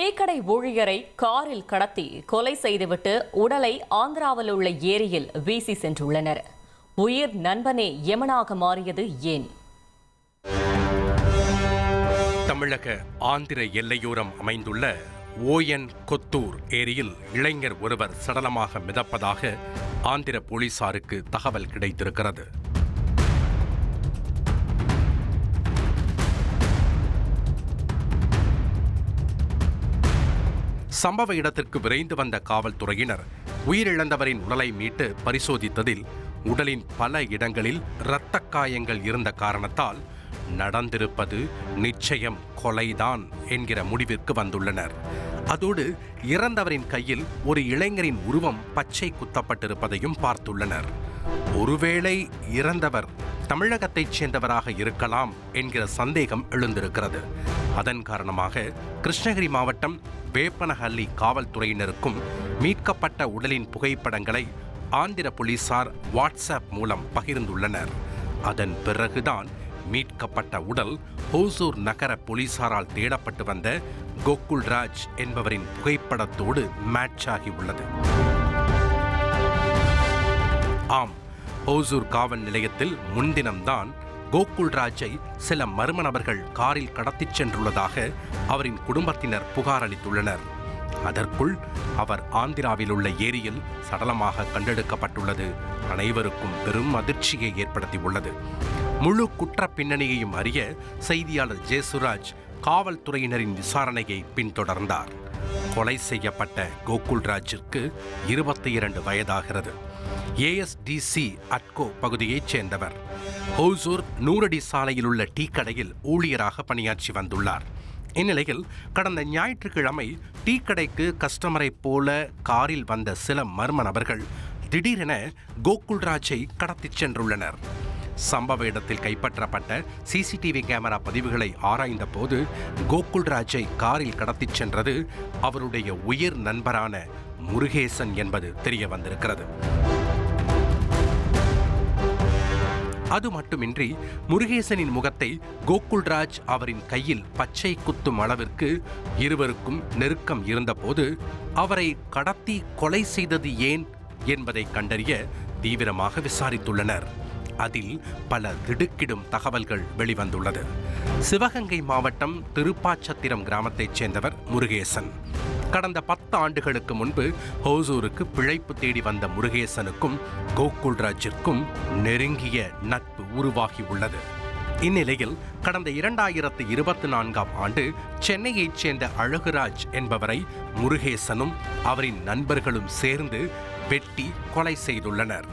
டீக்கடை ஊழியரை காரில் கடத்தி கொலை செய்துவிட்டு உடலை ஆந்திராவில் உள்ள ஏரியில் வீசி சென்றுள்ளனர். உயிர் நண்பனே யமனாக மாறியது ஏன்? தமிழக ஆந்திர எல்லையோரம் அமைந்துள்ள ஓயன் கொத்தூர் ஏரியில் இளைஞர் ஒருவர் சடலமாக மிதப்பதாக ஆந்திர போலீசாருக்கு தகவல் கிடைத்திருக்கிறது. சம்பவ இடத்திற்கு விரைந்து வந்த காவல்துறையினர் உயிரிழந்தவரின் உடலை மீட்டு பரிசோதித்ததில் உடலின் பல இடங்களில் இரத்த காயங்கள் இருந்த காரணத்தால் நடந்திருப்பது நிச்சயம் கொலைதான் என்கிற முடிவிற்கு வந்துள்ளனர். அதோடு இறந்தவரின் கையில் ஒரு இளைஞரின் உருவம் பச்சை குத்தப்பட்டிருப்பதையும் பார்த்துள்ளனர். ஒருவேளை இறந்தவர் தமிழகத்தைச் சேர்ந்தவராக இருக்கலாம் என்கிற சந்தேகம் எழுந்திருக்கிறது. அதன் காரணமாக கிருஷ்ணகிரி மாவட்டம் வேப்பனஹள்ளி காவல்துறையினருக்கும் மீட்கப்பட்ட உடலின் புகைப்படங்களை ஆந்திர போலீசார் வாட்ஸ்அப் மூலம் பகிர்ந்துள்ளனர். அதன் பிறகுதான் மீட்கப்பட்ட உடல் ஹோசூர் நகர போலீசாரால் தேடப்பட்டு வந்த கோகுல்ராஜ் என்பவரின் புகைப்படத்தோடு மேட்ச் ஆகியுள்ளது ஆம் ஹோசூர் காவல் நிலையத்தில் முன்தினம்தான் கோகுல்ராஜை சில மர்ம நபர்கள் காரில் கடத்திச் சென்றுள்ளதாக அவரின் குடும்பத்தினர் புகார் அளித்துள்ளனர். அதற்குள் அவர் ஆந்திராவில் உள்ள ஏரியில் சடலமாக கண்டெடுக்கப்பட்டுள்ளது. அனைவருக்கும் பெரும் அதிர்ச்சியை ஏற்படுத்தியுள்ளது. முழு குற்ற பின்னணியையும் அறிய செய்தியாளர் ஜெயசுராஜ் காவல்துறையினரின் விசாரணையை பின்தொடர்ந்தார். கொலை செய்யப்பட்ட கோகுல்ராஜிற்கு இருபத்தி இரண்டு வயதாகிறது. ஏஎஸ்டிசி அட்கோ பகுதியைச் சேர்ந்தவர். ஹோசூர் நூறடி சாலையில் உள்ள டீ கடையில் ஊழியராக பணியாற்றி வந்துள்ளார். இந்நிலையில் கடந்த ஞாயிற்றுக்கிழமை டீ கடைக்கு கஸ்டமரைப் போல காரில் வந்த சில மர்ம நபர்கள் திடீரென கோகுல்ராஜை கடத்திச் சென்றுள்ளனர். சம்பவ இடத்தில் கைப்பற்றப்பட்ட சிசிடிவி கேமரா பதிவுகளை ஆராய்ந்த போது கோகுல்ராஜை காரில் கடத்திச் சென்றது அவருடைய உயிர் நண்பரான முருகேசன் என்பது தெரிய வந்திருக்கிறது. அது மட்டுமின்றி முருகேசனின் முகத்தை கோகுல்ராஜ் அவரின் கையில் பச்சை குத்தும் அளவிற்கு இருவருக்கும் நெருக்கம் இருந்தபோது அவரை கடத்தி கொலை செய்தது ஏன் என்பதை கண்டறிய தீவிரமாக விசாரித்துள்ளனர். அதில் பல திடுக்கிடும் தகவல்கள் வெளிவந்துள்ளது. சிவகங்கை மாவட்டம் திருப்பாச்சத்திரம் கிராமத்தைச் சேர்ந்தவர் முருகேசன். கடந்த பத்து ஆண்டுகளுக்கு முன்பு ஹோசூருக்கு பிழைப்பு தேடி வந்த முருகேசனுக்கும் கோகுல்ராஜிற்கும் நெருங்கிய நட்பு உருவாகியுள்ளது. இந்நிலையில் கடந்த இரண்டாயிரத்து இருபத்தி நான்காம் ஆண்டு சென்னையைச் சேர்ந்த அழகுராஜ் என்பவரை முருகேசனும் அவரின் நண்பர்களும் சேர்ந்து வெட்டி கொலை செய்துள்ளனர்.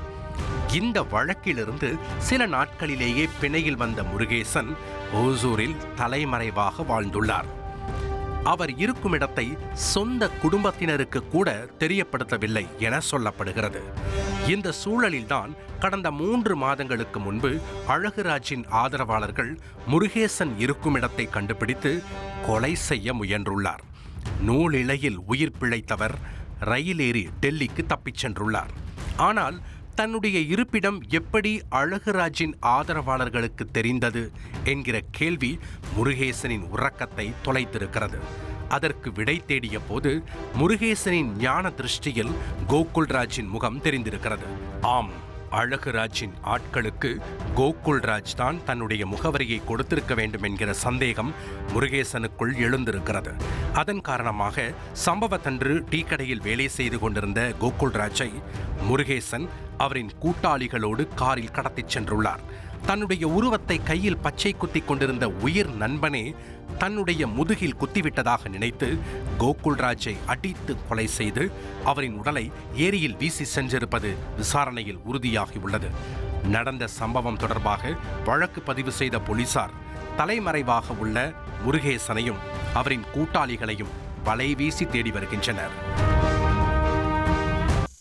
இந்த வழக்கிலிருந்து சில நாட்களிலேயே பிணையில் வந்த முருகேசன் ஓசூரில் தலைமறைவாக வாழ்ந்துள்ளார். அவர் இருக்கும் இடத்தை சொந்த குடும்பத்தினருக்கு கூட தெரியப்படுத்தவில்லை என சொல்லப்படுகிறது. இந்த சூழலில்தான் கடந்த மூன்று மாதங்களுக்கு முன்பு அழகுராஜின் ஆதரவாளர்கள் முருகேசன் இருக்கும் இடத்தை கண்டுபிடித்து கொலை செய்ய முயன்றுள்ளார். நூலிழையில் உயிர் பிழைத்தவர் ரயில் ஏறி டெல்லிக்கு தப்பிச் சென்றுள்ளார். ஆனால் தன்னுடைய இருப்பிடம் எப்படி அழகுராஜின் ஆதரவாளர்களுக்கு தெரிந்தது என்கிற கேள்வி முருகேசனின் உறக்கத்தை தொலைத்திருக்கிறது. அதற்கு விடை தேடிய போது முருகேசனின் ஞான திருஷ்டியில் கோகுல்ராஜின் முகம் தெரிந்திருக்கிறது. ஆம் அழகுராஜின் ஆட்களுக்கு கோகுல்ராஜ் தான் தன்னுடைய முகவரியை கொடுத்திருக்க வேண்டும் என்கிற சந்தேகம் முருகேசனுக்குள் எழுந்திருக்கிறது. அதன் காரணமாக சம்பவத்தன்று டீ கடையில் வேலை செய்து கொண்டிருந்த கோகுல்ராஜை முருகேசன் அவரின் கூட்டாளிகளோடு காரில் கடத்திச் சென்றுள்ளார். தன்னுடைய உருவத்தை கையில் பச்சை குத்தி கொண்டிருந்த உயிர் நண்பனே தன்னுடைய முதுகில் குத்திவிட்டதாக நினைத்து கோகுல்ராஜை அடித்து கொலை செய்து அவரின் உடலை ஏரியில் வீசி சென்றிருப்பது விசாரணையில் உறுதியாகியுள்ளது. நடந்த சம்பவம் தொடர்பாக வழக்கு பதிவு செய்த போலீசார் தலைமறைவாக உள்ள முருகேசனையும் அவரின் கூட்டாளிகளையும் வலை வீசி தேடி வருகின்றனர்.